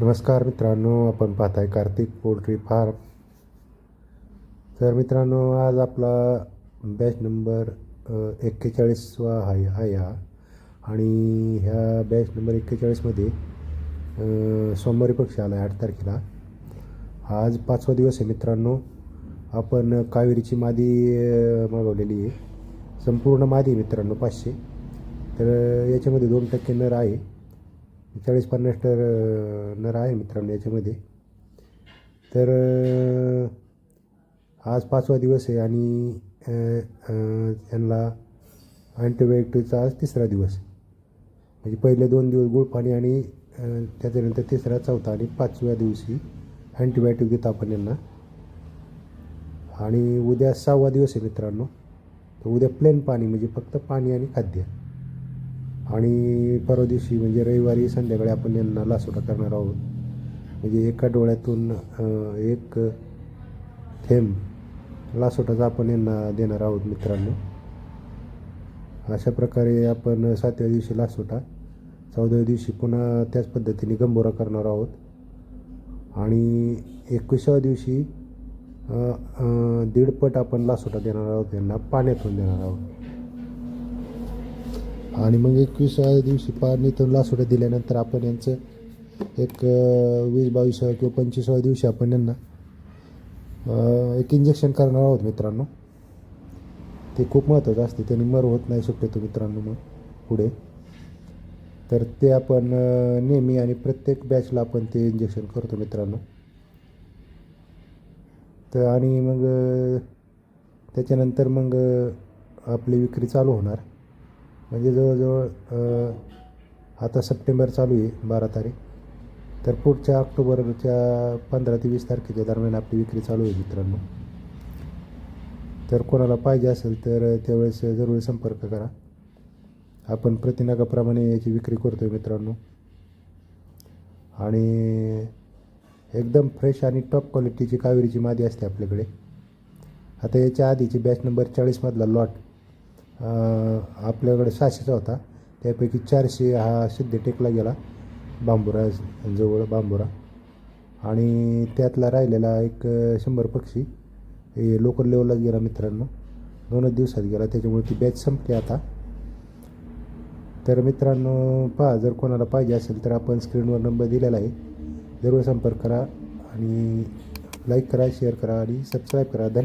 नमस्कार मित्रांनो आपण पाहताय कार्तिक पोल्ट्री फार्म. तर मित्रांनो आज आपला बॅच नंबर एक्केचाळीसवा आहे हा हा आणि ह्या बॅच नंबर एक्केचाळीसमध्ये सोमवारी पक्ष आला आहे आठ तारखेला. आज पाचवा दिवस आहे मित्रांनो. आपण कावेरीची मादी मागवलेली आहे. संपूर्ण मादी मित्रांनो पाचशे. तर याच्यामध्ये दोन टक्के नर आहे. चाळीस पन्नास टर नर आहे मित्रांनो याच्यामध्ये. तर आज पाचवा दिवस आहे आणि त्यांना यांना अँटीबायोटिकचा आज तिसरा दिवस म्हणजे पहिले दोन दिवस गुळ पाणी आणि त्याच्यानंतर तिसरा चौथा आणि पाचव्या दिवशी अँटीबायोटिक देतो आपण यांना. आणि उद्या सहावा दिवस आहे मित्रांनो. तर उद्या प्लेन पाणी म्हणजे फक्त पाणी आणि खाद्य. आणि परवा दिवशी म्हणजे रविवारी संध्याकाळी आपण यांना लासोटा करणार आहोत. म्हणजे एका डोळ्यातून एक थेंब लासोटाचा आपण यांना देणार आहोत मित्रांनो. अशा प्रकारे आपण सातव्या दिवशी लासोटा चौदाव्या दिवशी पुन्हा त्याच पद्धतीने गंभोरा करणार आहोत. आणि एकविसाव्या दिवशी दीडपट आपण लासोटा देणार आहोत यांना पाण्यातून देणार आहोत. आणि मग एकवीसव्या दिवशी पाणीतून लासोड्या दिल्यानंतर आपण यांचं एक वीस बावीसाव्या किंवा पंचवीसाव्या दिवशी आपण यांना एक इंजेक्शन करणार आहोत मित्रांनो. ते खूप महत्त्वाचं असते. त्याने मर होत नाही शक्यतो मित्रांनो मग पुढे. तर ते आपण नेहमी आणि प्रत्येक बॅचला आपण ते इंजेक्शन करतो मित्रांनो. तर आणि मग त्याच्यानंतर मग आपली विक्री चालू होणार. म्हणजे जवळजवळ आता सप्टेंबर चालू आहे बारा तारीख. तर पुढच्या ऑक्टोबरच्या पंधरा ते वीस तारखेच्या दरम्यान आपली विक्री चालू आहे मित्रांनो. तर कोणाला पाहिजे असेल तर त्यावेळेस जरूर संपर्क करा. आपण प्रतिनगाप्रमाणे याची विक्री करतो आहे मित्रांनो. आणि एकदम फ्रेश आणि टॉप क्वालिटीची कावेरीची मादी असते आपल्याकडे. आता याच्या आधीची बॅच नंबर चाळीसमधला लॉट आपल्याकडे सहाशेचा होता. त्यापैकी चारशे हा सिद्धटेकला गेला बांबुरा जवळ बांबुरा. आणि त्यातला राहिलेला एक शंभर पक्षी हे लोकल लेवलला गेला मित्रांनो. दोनच दिवसात गेला त्याच्यामुळे ती बॅच संपली आता. तर मित्रांनो पहा जर कोणाला पाहिजे असेल तर आपण स्क्रीनवर नंबर दिलेला आहे. जरूर संपर्क करा आणि लाईक करा शेअर करा आणि सबस्क्राईब करा. धन्यवाद.